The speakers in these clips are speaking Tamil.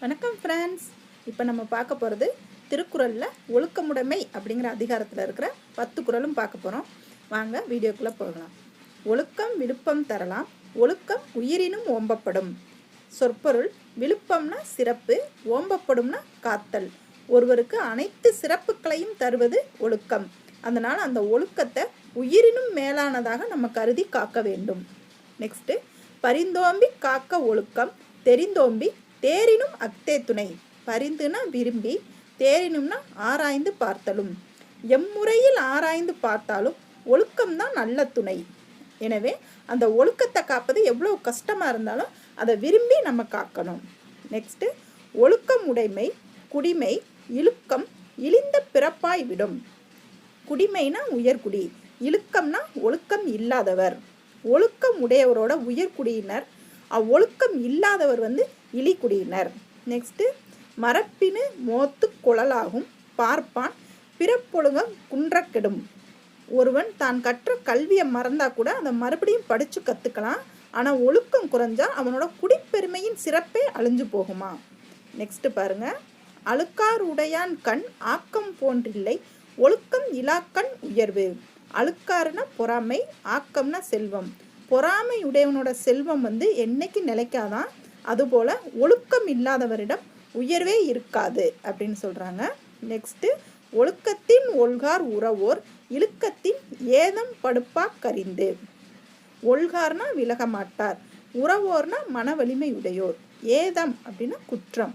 வணக்கம் ஃப்ரெண்ட்ஸ் இப்போ நம்ம பார்க்க போகிறது திருக்குறளில் ஒழுக்கமுடைமை அப்படிங்கிற அதிகாரத்தில் இருக்கிற பத்து குறளும் பார்க்க போகிறோம் வாங்க வீடியோக்குள்ளே போகலாம். ஒழுக்கம் விழுப்பம் தரலாம். ஒழுக்கம் உயிரினும் ஓம்பப்படும். சொற்பொருள் விழுப்பம்னா சிறப்பு ஓம்பப்படும்னா காத்தல். ஒருவருக்கு அனைத்து சிறப்புகளையும் தருவது ஒழுக்கம். அதனால் அந்த ஒழுக்கத்தை உயிரினும் மேலானதாக நம்ம கருதி காக்க வேண்டும். நெக்ஸ்ட்டு பரிந்தோம்பி காக்க ஒழுக்கம் தெரிந்தோம்பி தேரினும் அக்தே துணை. பரிந்துனா விரும்பி தேரினும்னா ஆராய்ந்து பார்த்தலும். எம்முறையில் ஆராய்ந்து பார்த்தாலும் ஒழுக்கம்தான் நல்ல துணை. எனவே அந்த ஒழுக்கத்தை காப்பது எவ்வளோ கஷ்டமாக இருந்தாலும் அதை விரும்பி நம்ம காக்கணும். நெக்ஸ்ட்டு ஒழுக்கம் உடைமை குடிமை இழுக்கம் இழிந்த பிறப்பாய் விடும். குடிமைனா உயர்குடி இழுக்கம்னா ஒழுக்கம் இல்லாதவர். ஒழுக்கம் உடையவரோட உயர்குடியினர் அவ்வொழுக்கம் இல்லாதவர் வந்து இழிக்குடியினர் நெக்ஸ்ட்டு மரப்பினு மோத்து குழலாகும் பார்ப்பான் பிறப்பொழுங்க குன்றக்கெடும். ஒருவன் தான் கற்ற கல்வியை மறந்தா கூட அதை மறுபடியும் படித்து கற்றுக்கலாம் ஆனால் ஒழுக்கம் குறைஞ்சா அவனோட குடிப்பெருமையின் சிறப்பே அழிஞ்சு போகுமா? நெக்ஸ்ட் பாருங்க. அழுக்கார் உடையான் கண் ஆக்கம் போன்றில்லை ஒழுக்கம் இலாக்கண் உயர்வு. அழுக்காருனா பொறாமை ஆக்கம்னா செல்வம். பொறாமை உடையவனோட செல்வம் வந்து என்னைக்கு நிலைக்காதான்? அதுபோல் ஒழுக்கம் இல்லாதவரிடம் உயர்வே இருக்காது அப்படின்னு சொல்கிறாங்க நெக்ஸ்ட்டு ஒழுக்கத்தின் ஒல்கார் உறவோர் இழுக்கத்தின் ஏதம் படுப்பா கரிந்து. ஒல்கார்னா விலக மாட்டார் உறவோர்னா மன வலிமை உடையோர் ஏதம் அப்படின்னா குற்றம்.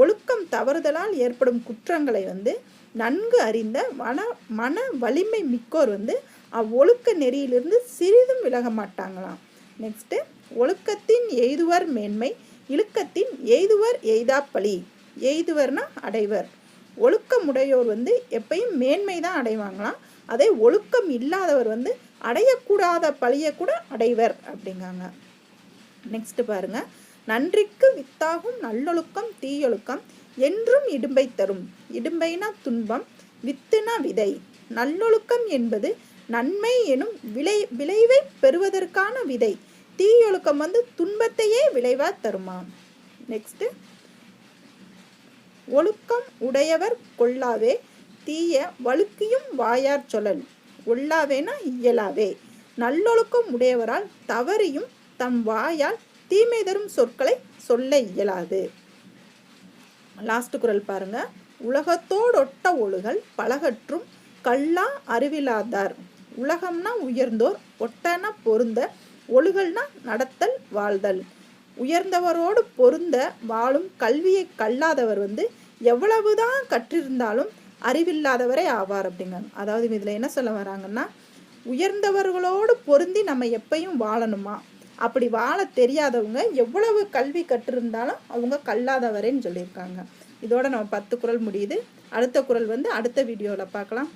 ஒழுக்கம் தவறுதலால் ஏற்படும் குற்றங்களை வந்து நன்கு அறிந்த மன மன வலிமை மிக்கோர் வந்து அவ்வொழுக்க நெறியிலிருந்து சிறிதும் விலக மாட்டாங்களாம். நெக்ஸ்ட்டு ஒழுக்கத்தின் எய்துவர் மேன்மை இழுக்கத்தின் எய்துவர் எய்தாப்பழி. எய்துவர்னா அடைவர். ஒழுக்கமுடையோர் வந்து எப்பயும் மேன்மை தான் அடைவாங்களாம். அதே ஒழுக்கம் இல்லாதவர் வந்து அடையக்கூடாத பழியை கூட அடைவர் அப்படிங்காங்க. நெக்ஸ்ட் பாருங்க. நன்றிக்கு வித்தாகும் நல்லொழுக்கம் தீயொழுக்கம் என்றும் இடும்பை தரும். இடும்பைனா துன்பம் வித்துனா விதை. நல்லொழுக்கம் என்பது நன்மை எனும் விளை விளைவை பெறுவதற்கான விதை. தீயொழுக்கம் வந்து துன்பத்தையே விளைவா தருமா? நெக்ஸ்ட் ஒழுக்கம் உடையவர் கொள்ளாவே தீய வழுக்கியும் வாயார் சொல்லல். ஒல்லாவேனா இயலாவே நல்லொழுக்கம் உடையவரால் தவறியும் தம் வாயால் தீமை தரும் சொற்களை சொல்ல இயலாது. லாஸ்ட் குரல் பாருங்க. உலகத்தோடொட்ட ஒழுகல் பலகற்றும் கல்லா அறிவிலாதார். உலகம்னா உயர்ந்தோர் ஒட்டனா பொருந்த ஒழுகல்னா நடத்தல் வாழ்தல். உயர்ந்தவரோடு பொருந்த வாழும் கல்வியை கல்லாதவர் வந்து எவ்வளவுதான் கற்றிருந்தாலும் அறிவில்லாதவரே ஆவார் அப்படிங்கிறாங்க அதாவது இதில் என்ன சொல்ல வராங்கன்னா உயர்ந்தவர்களோடு பொருந்தி நம்ம எப்பயும் வாழணுமா? அப்படி வாழ தெரியாதவங்க எவ்வளவு கல்வி கற்றிருந்தாலும் அவங்க கல்லாதவரேன்னு சொல்லியிருக்காங்க. இதோட நம்ம பத்து குரல் முடியுது. அடுத்த குரல் வந்து அடுத்த வீடியோவில் பார்க்கலாம்.